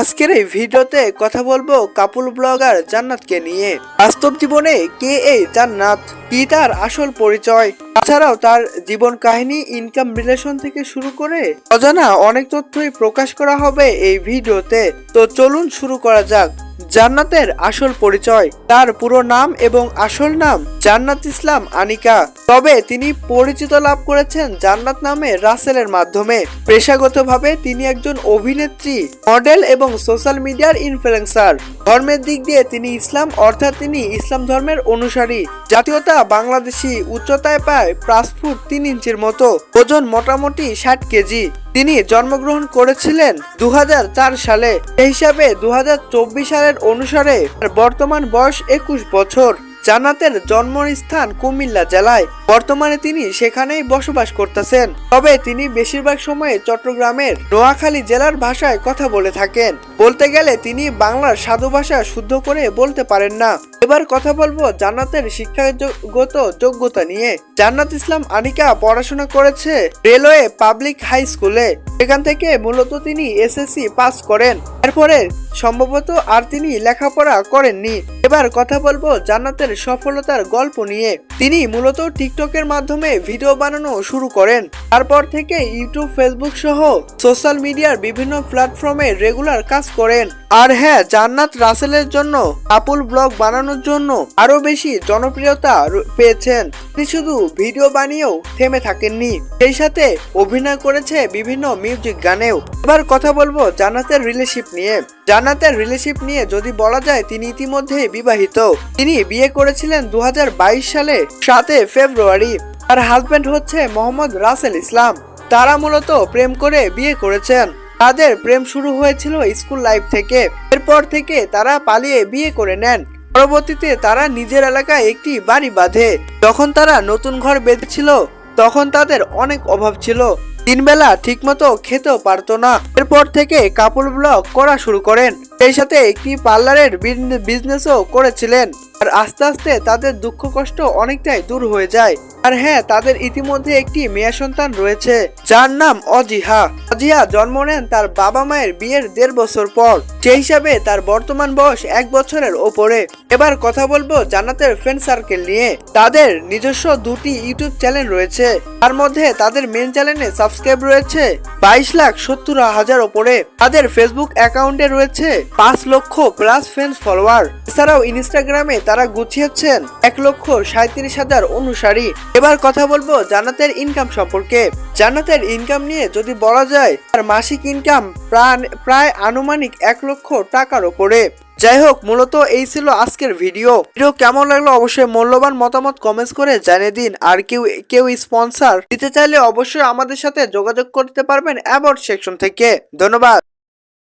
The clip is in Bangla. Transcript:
আজকের এই ভিডিওতে কথা বলব কাপুল ব্লগার জান্নাতকে নিয়ে। বাস্তব জীবনে কে এই জান্নাত? কি তার আসল পরিচয়? তাছাড়াও তার জীবন কাহিনী ইনকাম রিলেশন থেকে শুরু করে অজানা অনেক তথ্যই প্রকাশ করা হবে এই ভিডিওতে। তো চলুন শুরু করা যাক। জান্নাতের আসল পরিচয়, তার পুরো নাম এবং আসল নাম জান্নাত ইসলাম আনিকা। তবে তিনি পরিচিত লাভ করেছেন জান্নাত নামে রাসেলের মাধ্যমে। পেশাগতভাবে তিনি একজন অভিনেত্রী, মডেল এবং সোশ্যাল মিডিয়ার ইনফ্লুয়েন্সার। ধর্মের দিক দিয়ে তিনি ইসলাম, অর্থাৎ তিনি ইসলাম ধর্মের অনুসারী। জাতীয়তা বাংলাদেশি, উচ্চতায় পায় পাঁচ ফুট তিন ইঞ্চির মতো, ওজন মোটামুটি ষাট কেজি। তিনি জন্মগ্রহণ করেছিলেন দু হাজার চার সালে। এই হিসাবে দু হাজার চব্বিশ সালের অনুসারে বর্তমান বয়স একুশ বছর। জান্নাতের জন্মস্থান কুমিল্লা জেলায়। বর্তমানে তিনি সেখানেই বসবাস করতেছেন। তবে তিনি বেশিরভাগ সময়ে চট্টগ্রামের নোয়াখালী জেলার ভাষায় কথা বলে থাকেন। বলতে গেলে তিনি বাংলার সাধু ভাষা শুদ্ধ করে বলতে পারেন না। এবার কথা বলব জান্নাতের শিক্ষাগত যোগ্যতা নিয়ে। জান্নাত ইসলাম আনিকা পড়াশোনা করেছে রেলওয়ে পাবলিক হাই স্কুলে। সেখান থেকে মূলত তিনি এসএসসি পাস করেন। এরপরে সম্ভবত আর তিনি লেখাপড়া করেননি। এবার কথা বলব জান্নাতের সফলতার গল্প নিয়ে। তিনি মূলত টিকটকের মাধ্যমে ভিডিও বানানো শুরু করেন। তারপর থেকে ইউটিউব, ফেসবুক সহ সোশ্যাল মিডিয়ার বিভিন্ন প্ল্যাটফর্মে রেগুলার কাজ করেন। আর হ্যাঁ জান্নাত রাসেলের জন্য, আপুল ব্লগ বানানোর জন্য আরও বেশি জনপ্রিয়তা পেয়েছেন। তিনি শুধু ভিডিও বানিয়েও থেমে থাকেননি। সেই সাথে অভিনয় করেছে বিভিন্ন মিউজিক গানেও। এবার কথা বলব জান্নাতের রিলেশিপ নিয়ে। জান্নাতের রিলেশিপ নিয়ে যদি বলা যায়, তিনি ইতিমধ্যে বিবাহিত। তিনি বিয়ে করেছিলেন দু হাজার বাইশ সালে সাতে ফেব্রুয়ারি। তার হাজবেন্ড হচ্ছে মোহাম্মদ রাসেল ইসলাম। তারা মূলত প্রেম করে বিয়ে করেছেন। তাদের প্রেম শুরু হয়েছিল স্কুল লাইফ থেকে। এরপর থেকে তারা পালিয়ে বিয়ে করে নেন। পরবর্তীতে তারা নিজের এলাকায় একটি বাড়ি বাঁধে। যখন তারা নতুন ঘর বেঁধেছিল, তখন তাদের অনেক অভাব ছিল। তিনবেলা ঠিকমতো খেতেও পারতো না। এরপর থেকে কাপড় ব্লগ করা শুরু করেন। সেই সাথে একটি পার্লারের বিজনেসও করেছিলেন। আর আস্তে আস্তে তাদের দুঃখ কষ্ট অনেকটাই দূর হয়ে যায়। আর হ্যাঁ তাদের ইতিমধ্যে একটি মেয়ে সন্তান রয়েছে, যার নাম অজিহা। অজিহা জন্ম নেন তার বাবা মায়ের বিয়ের দেড় বছর পর। সেই হিসাবে তার বর্তমান বয়স এক বছরের ওপরে। এবার কথা বলব জান্নাতের ফ্রেন্ড সার্কেল নিয়ে। তাদের নিজস্ব দুটি ইউটিউব চ্যানেল রয়েছে। তার মধ্যে তাদের মেন চ্যানেলে সাবস্ক্রাইব রয়েছে বাইশ লাখ সত্তর হাজার ওপরে। তাদের ফেসবুক অ্যাকাউন্টে রয়েছে পাঁচ লক্ষ প্লাস ফ্রেন্ড ফলোয়ার এছাড়াও ইনস্টাগ্রামে তারা গুছিয়েছেন এক লক্ষ সাঁত্রিশ হাজার অনুসারী। এবার কথা বলব জান্নাতের ইনকাম সম্পর্কে। জান্নাতের ইনকাম নিয়ে যদি বলা যায়, তার মাসিক ইনকাম প্রায় আনুমানিক এক লক্ষ টাকার ওপরে। যাই হোক, মূলত এই ছিল আজকের ভিডিও ভিডিও কেমন লাগল অবশ্যই মূল্যবান মতামত কমেন্টস করে জানিয়ে দিন। আর কেউ কেউ স্পন্সর দিতে চাইলে অবশ্যই আমাদের সাথে যোগাযোগ করতে পারবেন অ্যাবাউট সেকশন থেকে। ধন্যবাদ।